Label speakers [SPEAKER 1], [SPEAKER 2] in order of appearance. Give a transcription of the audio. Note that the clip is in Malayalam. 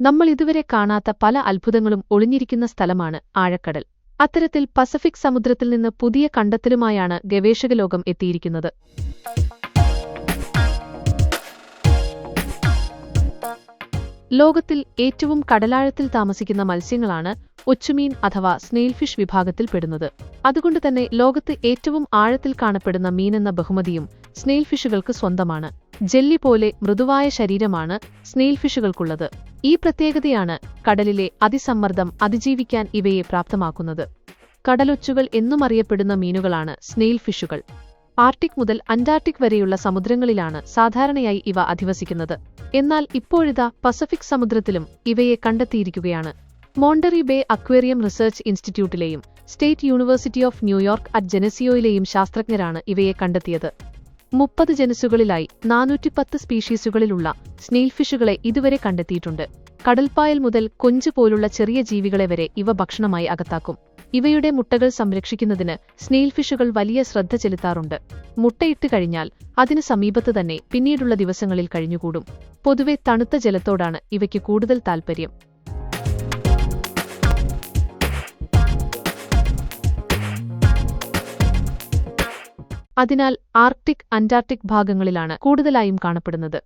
[SPEAKER 1] നമ്മൾ ഇതുവരെ കാണാത്ത പല അത്ഭുതങ്ങളും ഒളിഞ്ഞിരിക്കുന്ന സ്ഥലമാണ് ആഴക്കടൽ. അത്തരത്തിൽ പസഫിക് സമുദ്രത്തിൽ നിന്ന് പുതിയ കണ്ടെത്തലുമായാണ് ഗവേഷകലോകം എത്തിയിരിക്കുന്നത്. ലോകത്തിൽ ഏറ്റവും കടലാഴത്തിൽ താമസിക്കുന്ന മത്സ്യങ്ങളാണ് ഒച്ചുമീൻ അഥവാ സ്നെയിൽഫിഷ് വിഭാഗത്തിൽപ്പെടുന്നത് അതുകൊണ്ട് തന്നെ ലോകത്ത് ഏറ്റവും ആഴത്തിൽ കാണപ്പെടുന്ന മീനെന്ന ബഹുമതിയും സ്നെയിൽഫിഷുകൾക്ക് സ്വന്തമാണ്. ജെല്ലി പോലെ മൃദുവായ ശരീരമാണ് സ്നെയിൽഫിഷുകൾക്കുള്ളത്. ഈ പ്രത്യേകതയാണ് കടലിലെ അതിസമ്മർദ്ദം അതിജീവിക്കാൻ ഇവയെ പ്രാപ്തമാക്കുന്നത്. കടലൊച്ചുകൾ എന്നും അറിയപ്പെടുന്ന മീനുകളാണ് സ്നെയിൽ ഫിഷുകൾ. ആർട്ടിക് മുതൽ അന്റാർട്ടിക് വരെയുള്ള സമുദ്രങ്ങളിലാണ് സാധാരണയായി ഇവ അധിവസിക്കുന്നത്. എന്നാൽ ഇപ്പോഴിതാ പസഫിക് സമുദ്രത്തിലും ഇവയെ കണ്ടെത്തിയിരിക്കുകയാണ്. Monterey Bay aquarium research ഇൻസ്റ്റിറ്റ്യൂട്ടിലെയും state university of New York at ജെനസിയോയിലെയും ശാസ്ത്രജ്ഞരാണ് ഇവയെ കണ്ടെത്തിയത്. മുപ്പത് ജനസുകളിലായി നാനൂറ്റിപ്പത്ത് സ്പീഷീസുകളിലുള്ള സ്നെയിൽ ഫിഷുകളെ ഇതുവരെ കണ്ടെത്തിയിട്ടുണ്ട്. കടൽപ്പായൽ മുതൽ കൊഞ്ച് പോലുള്ള ചെറിയ ജീവികളെ വരെ ഇവ ഭക്ഷണമായി അകത്താക്കും. ഇവയുടെ മുട്ടകൾ സംരക്ഷിക്കുന്നതിന് സ്നെയിൽഫിഷുകൾ വലിയ ശ്രദ്ധ ചെലുത്താറുണ്ട്. മുട്ടയിട്ട് കഴിഞ്ഞാൽ അതിന് സമീപത്ത് തന്നെ പിന്നീടുള്ള ദിവസങ്ങളിൽ കഴിഞ്ഞുകൂടും. പൊതുവെ തണുത്ത ജലത്തോടാണ് ഇവയ്ക്ക് കൂടുതൽ താൽപ്പര്യം അതിനാൽ ആർട്ടിക് അന്റാർട്ടിക് ഭാഗങ്ങളിലാണ് കൂടുതലായും കാണപ്പെടുന്നത്.